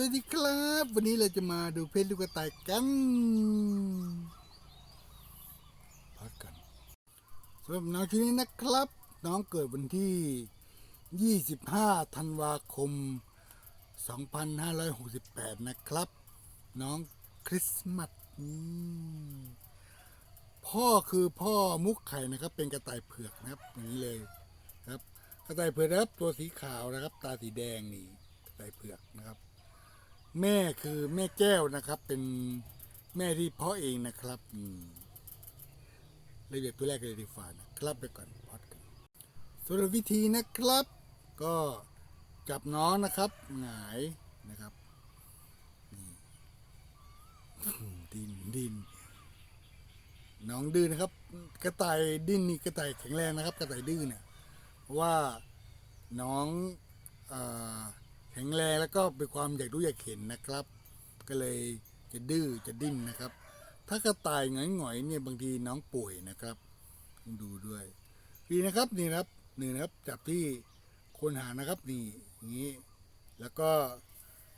วัสดีครับ วันนี้เราจะมาดูเพชรลูกตายกันพักกันสำหรับน้องชุดนี้นะครับ น้องเกิดวันที่ 25 ธันวาคม 2568 นะครับ น้องคริสต์มาสพ่อคือพ่อมุกไข่นะครับ เป็นกระต่ายเผือกนะครับอย่างนี้เลยครับ กระต่ายเผือกนะครับตัวสีขาวนะครับ ตาสีแดงนี่กระต่ายเผือกนะครับ แม่คือแม่แก้วนะครับ เป็นแม่ที่เพาะเองนะครับอืมรายละเอียดตัวแรกเลยดีฝ่านะครับไปก่อนพอดกันส่วนวิธีนะครับ ก็จับน้องนะครับหงายนะครับนี่ดินดินน้องดื้อนะครับ กระต่ายดิ้นนี่กระต่ายแข็งแรงนะครับ กระต่ายดื้อเนี่ยว่าน้องเอ่อ ข็งแรงแล้วก็เป็นความอยากรู้อยากเห็นนะครับ ก็เลยจะดื้อจะดิ้นนะครับ ถ้ากระต่ายหงอยๆเนี่ยบางทีน้องป่วยนะครับต้องดูด้วย ดีนะครับนี่นะครับนี่นะครับจับที่โคนหานะครับนี่อย่างนี้ แล้วก็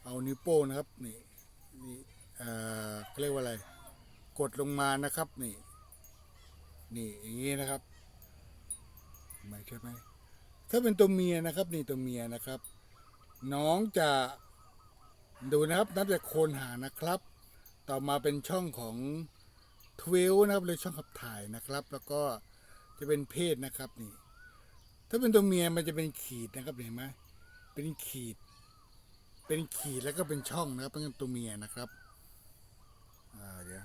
เอานิ้วโป้งนะครับนี่นี่เอ่อเขาเรียกว่าอะไร กดลงมานะครับนี่ นี่อย่างนี้นะครับไม่ใช่ไหมถ้าเป็นตัวเมียนะครับ นี่ตัวเมียนะครับ น้องจะดูนะครับนับจากโคนหางนะครับ ต่อมาเป็นช่องของทเวลนะครับเลยช่องขับถ่ายนะครับ แล้วก็จะเป็นเพศนะครับนี่ ถ้าเป็นตัวเมียมันจะเป็นขีดนะครับเห็นไหมเป็นขีด เป็นขีดแล้วก็เป็นช่องนะครับเป็นตัวเมียนะครับอ่าเดี๋ยว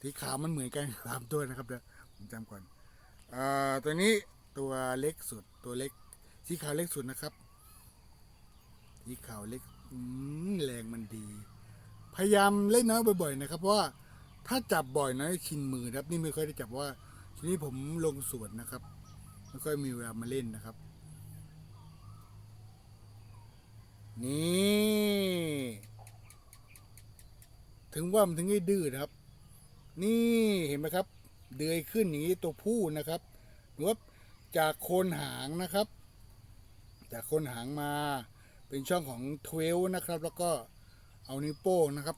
สีขาวมันเหมือนกันสามตัวนะครับเดี๋ยวผมจำก่อนอ่าตัวนี้ตัวเล็กสุดตัวเล็กสีขาวเล็กสุดนะครับ สีขาวเล็กแรงมันดี พยายามเล่นน้อยบ่อยๆนะครับเพราะว่าถ้าจับบ่อยน้อยชินมือครับ นี่ไม่ค่อยได้จับว่าทีนี้ผมลงสวนนะครับไม่ค่อยมีเวลามาเล่นนะครับ นี่ถึงว่ามันถึงได้ดื้อนะครับ นี่เห็นไหมครับ เดือยขึ้นอย่างนี้ตัวผู้นะครับหรือว่าจากโคนหางนะครับ จากโคนหางมา เป็นช่องของทเวลนะครับ แล้วก็เอานิ้วโป้งนะครับ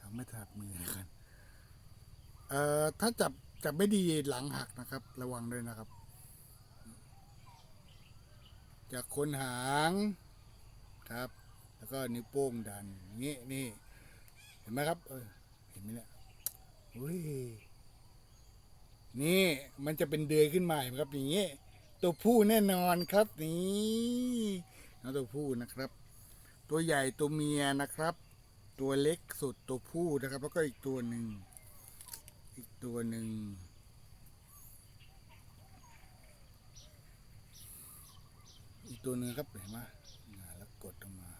ทำไม่ถนัดมือนะครับเอ่อถ้าจับจับไม่ดีหลังหักนะครับ ระวังด้วยนะครับ จากคนหางครับ แล้วก็นิ้วโป้งดันงนี้นี่ เห็นไหมครับเออเห็นไหมเนี่ยอุ้ยนี่มันจะเป็นเดือยขึ้นมาเห็นไหมครับอย่างนี้ตัวผู้แน่นอนครับนี่ ตัวผู้นะครับ ตัวใหญ่ตัวเมียนะครับ ตัวเล็กสุดตัวผู้นะครับ แล้วก็อีกตัวหนึ่งอีกตัวหนึ่งอีกตัวหนึ่งครับเห็นไหมแล้วกดลงมา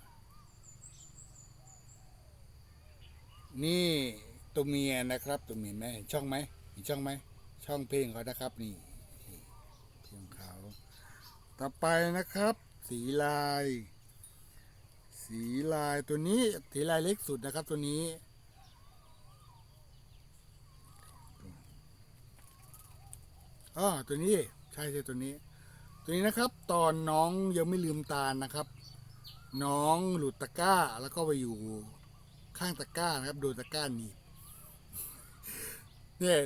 นี่ตัวเมียนะครับตัวเมียแม่เห็นช่องไหมเห็นช่องไหมช่องเพลงเขานะครับนี่นี่เพลงเขา ต่อไปนะครับ สีลาย สีลายตัวนี้สีลายเล็กสุดนะครับตัวนี้อ๋อตัวนี้ใช่ใช่ตัวนี้ ตัวนี้นะครับ ตอนน้องยังไม่ลืมตานะครับ น้องหลุดตะก้าแล้วก็ไปอยู่ข้างตะก้านะครับโดนตะก้าหนีบเนี่ย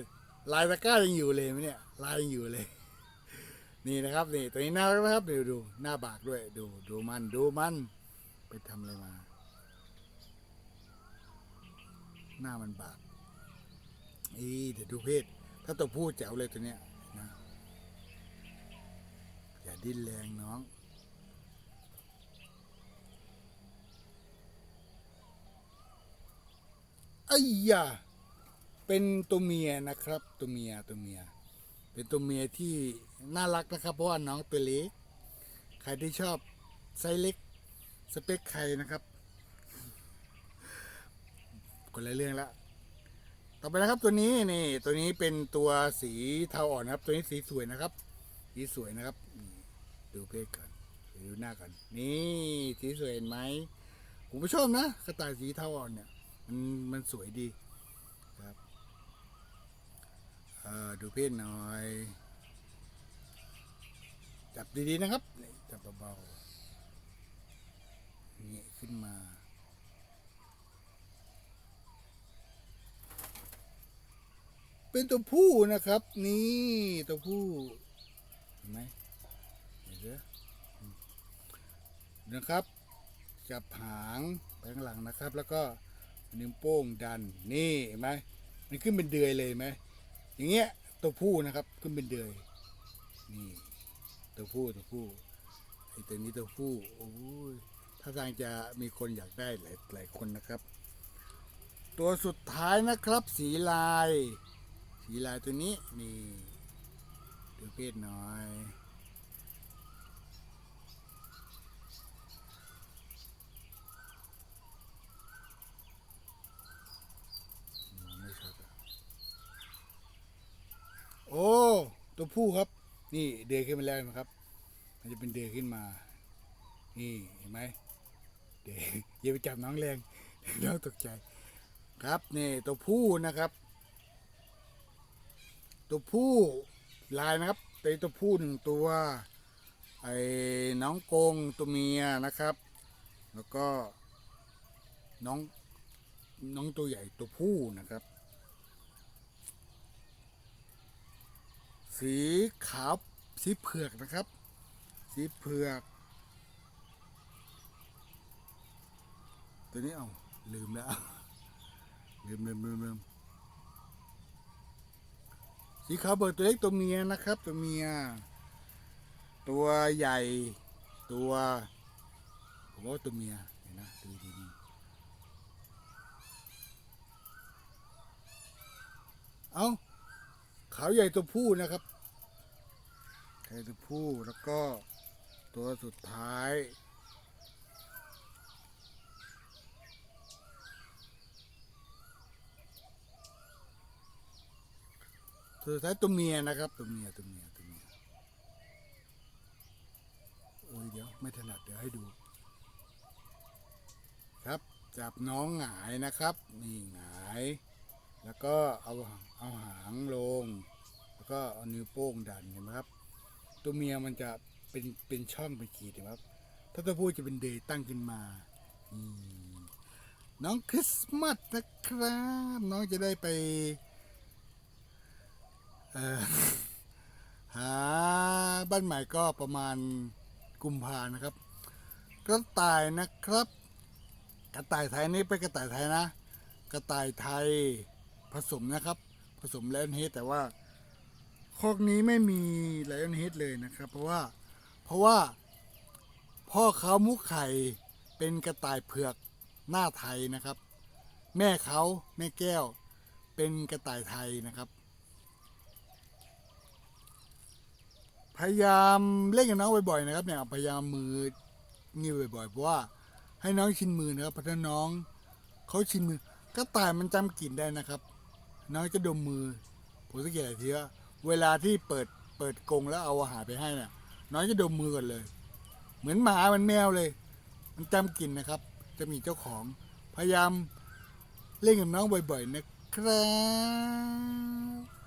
ลายตะก้ายังอยู่เลยไหมเนี่ยลายยังอยู่เลย นี่นะครับนี่ตัวนี้น่ารักนะครับดี๋ยวดูหน้าบากด้วยดูดูมันดูมันไปทำอะไรมา หน้ามันบากอีเดี๋ยวดูเพศ ถ้าตัวผู้แจ๋วเลยตัวเนี้ยนะอย่าดิ้นแรงน้องไอ้ยาเป็นตัวเมียนะครับ ตัวเมียตัวเมีย เป็นตัวเมียที่น่ารักนะครับ เพราะว่าน้องตัวเล็กใครที่ชอบไซส์เล็ก สเปคใครนะครับคนละเรื่องละต่อไปนะครับตัวนี้นี่ ตัวนี้เป็นตัวสีเทาอ่อนนะครับ ตัวนี้สีสวยนะครับ สีสวยนะครับ ดูเพศก่อนดูหน้าก่อนนี่สีสวยเห็นไหมผมชอบนะกระต่ายสีเทาอ่อนเนี่ย มันมันสวยดี ดูเพลงหน่อย จับดีๆนะครับ จับเบาๆเงี้ยขึ้นมาเป็นตัวผู้นะครับ นี่ตัวผู้เห็นไหมเห็นไนะครับ จับหางไปข้างหลังนะครับ แล้วก็นิ้วโป้งดันนี่เห็นไหมมันขึ้นเป็นเดือยเลยไหมอย่างเงี้ย ตัวผู้นะครับขึ้นเป็นเดือยนี่ตัวผู้ตัวผู้ไอ้ตัวนี้ตัวผู้โอ้ยถ้าทางจะมีคนอยากได้หลายหลายคนนะครับ ตัวสุดท้ายนะครับ สีลาย สีลายตัวนี้นี่ดูเพศหน่อย มองไม่ชัดอะโอ้ ตัว ผู้ครับ นี่เดือยขึ้นมาแล้วนะครับ มันจะเป็นเดือยขึ้นมา นี่เห็นไหมเดือยอย่าไปจับน้องแรงน้องตกใจ ครับนี่ตัวผู้นะครับ ตัวผู้ลายนะครับเป็นตัวผู้หนึ่งตัวไอ้น้องกงตัวเมียนะครับ แล้วก็น้องน้องตัวใหญ่ตัวผู้นะครับ สีขาวสีเผือกนะครับ สีเผือก ตัวนี้เอาลืมแล้ว ลืมลืมลืมลืมสีขาวเบิกตัวเล็กตัวเมียนะครับ ตัวเมีย ตัวใหญ่ตัวผมว่าตัวเมียเห็นนะดูดีๆเอาขาวใหญ่ตัวผู้นะครับ ใหญ่ตัวผู้แล้วก็ตัวสุดท้าย ตัวสุดท้ายตัวเมียนะครับ ตัวเมียตัวเมียตัวเมียโอ้ยเดี๋ยวไม่ถนัดเดี๋ยวให้ดู ครับจับน้องหงายนะครับ นี่หงาย แล้วก็เอาเอาหางลง แล้วก็เอานิ้วโป้งดันเห็นไหมครับ ตัวเมียมันจะเป็นเป็นช่องเป็นขีดนไหมครับ ถ้าตัวผู้จะเป็นเดย์ตั้งขึ้นมาน้องคริสต์มาสนะครับ น้องจะได้ไปเออหาบ้านใหม่ก็ประมาณกุมภานะครับ กระต่ายนะครับ กระต่ายไทยนี่เป็นกระต่ายไทยนะ กระต่ายไทยผสมนะครับ ผสมแลนเฮดแต่ว่า คอกนี้ไม่มีไลออนเฮดเลยนะครับ เพราะว่าเพราะว่า พ่อเขามุกไข่เป็นกระต่ายเผือกหน้าไทยนะครับ แม่เขาแม่แก้ว เป็นกระต่ายไทยนะครับ พยายามเล่นกับน้องบ่อยๆนะครับเนี่ยพยายามมือนี่บ่อยๆเพราะว่าให้น้องชินมือนะครับเพราะถ้าน้องเขาชินมือ กระต่ายมันจำกลิ่นได้นะครับ น้องจะดมมือผมสังเกตหลายทีว่า เวลาที่เปิดเปิดกรงแล้วเอาอาหารไปให้น่ะ น้อยจะดมมือก่อนเลย เหมือนหมาเหมันแมวเลย มันจำกลิ่นนะครับ จะมีเจ้าของพยายามเล่นกับน้องบ่อยๆนะครับ